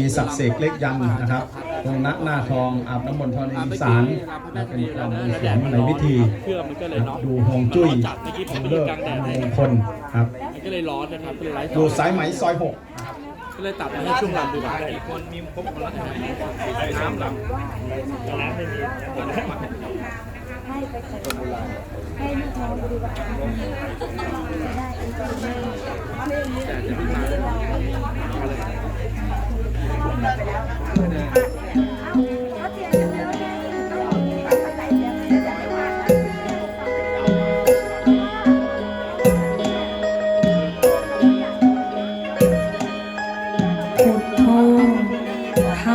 มีศักดิ์เสกเล็กยันต์นะครับตรงนักหน้าทองอาบน้ำมนต์ทองในอีสานและเป็นการบวงสรวงในพิธีเครื่องมันก็เลยครับเนาะดูฮวงจุ้ยจัดเมื่อกี้ผมดูไปเลิดูกกลางแดดมเลยงคลครับมันก็เลยร้อนนะครับก็เลยไลฟ์อยู่สายไหมซอยหกก็เลยตัดมาให้ช่วงลำดีกว่าอีกคนมีครบหมดแล้วน้ำลำน้ำไม่มีให้ไปเถอะให้ลูกน้องดูดีกว่าได้อีกคนนึงแต่จะไม่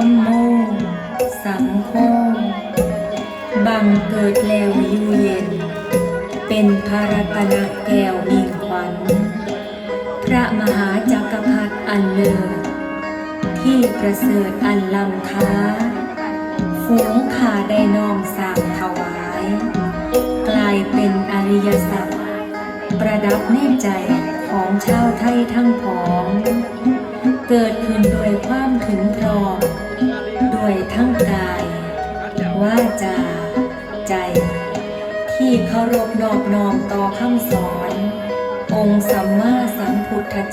มโม สังโฆบังเกิดแล้วอยู่เย็น เป็นพระรัตนแก้วมิ่งขวัญ พระมหาจักรพรรดิอันเลิศที่ประเสริฐอันลำค้าฝูงขาได้น้อมสร้างถวาย กลายเป็นอริยสัจประดับในใจของชาวไทยทั้งผอง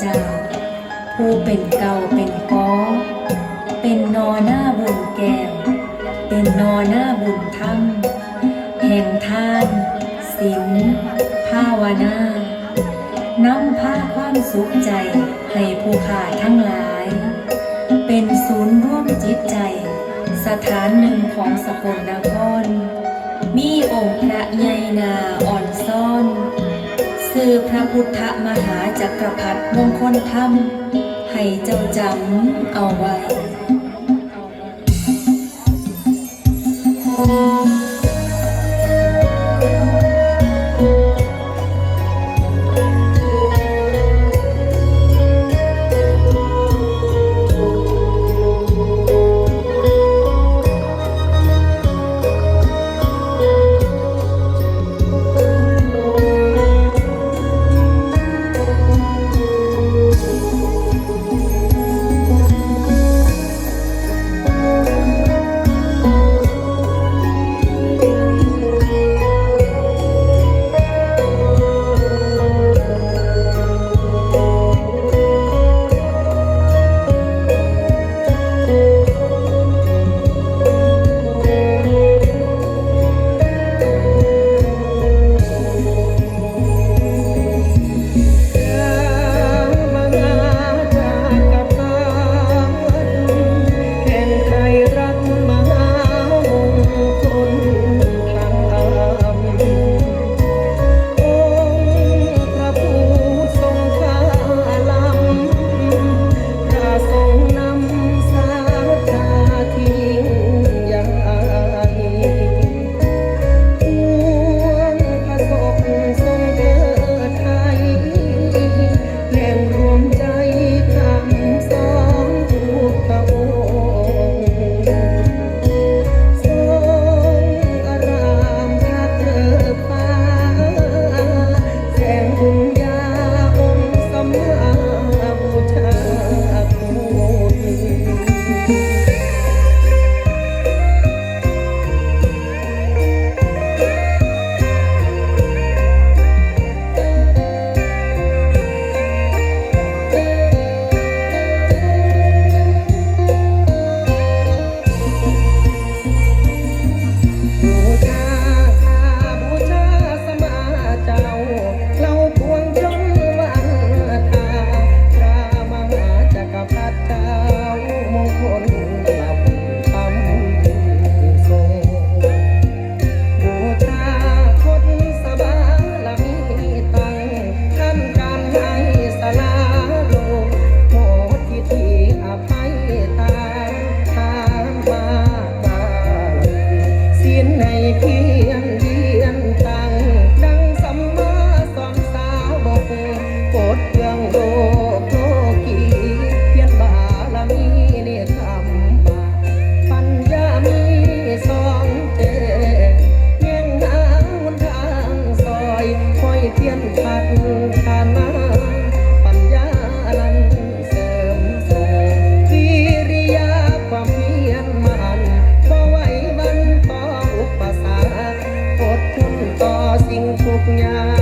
จ้าผู้เป็นเก่าเป็นก้อเป็นนอหน้าบุญแก้วเป็นนอหน้าบุญธรรมแห่งทานศีลภาวนานำพาความสุขใจให้ผู้ขาทั้งหลาย เป็นศูนย์ร่วมจิตใจ สถานหนึ่งของสกลนครมีองค์พระใหญ่นาอ่อนซ่อน คือพระพุทธมหาจักรพรรดิมงคลธรรม ให้เจ้าจำเอาไว้ punya